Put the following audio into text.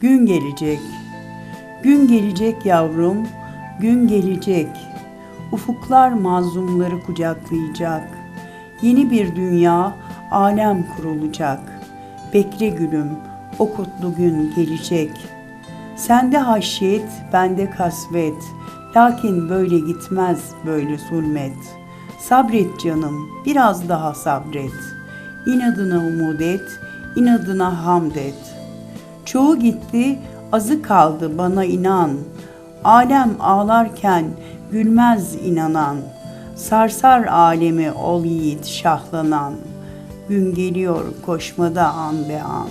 Gün gelecek. Gün gelecek yavrum, gün gelecek. Ufuklar mazlumları kucaklayacak. Yeni bir dünya, alem kurulacak. Bekle gülüm, o kutlu gün gelecek. Sende haşyet, bende kasvet. Lakin böyle gitmez böyle zulmet. Sabret canım, biraz daha sabret. İnadına umut inadına hamd et. Çoğu gitti, azı kaldı bana inan. Alem ağlarken gülmez inanan. Sarsar alemi ol yiğit şahlanan. Gün geliyor koşmada an be an.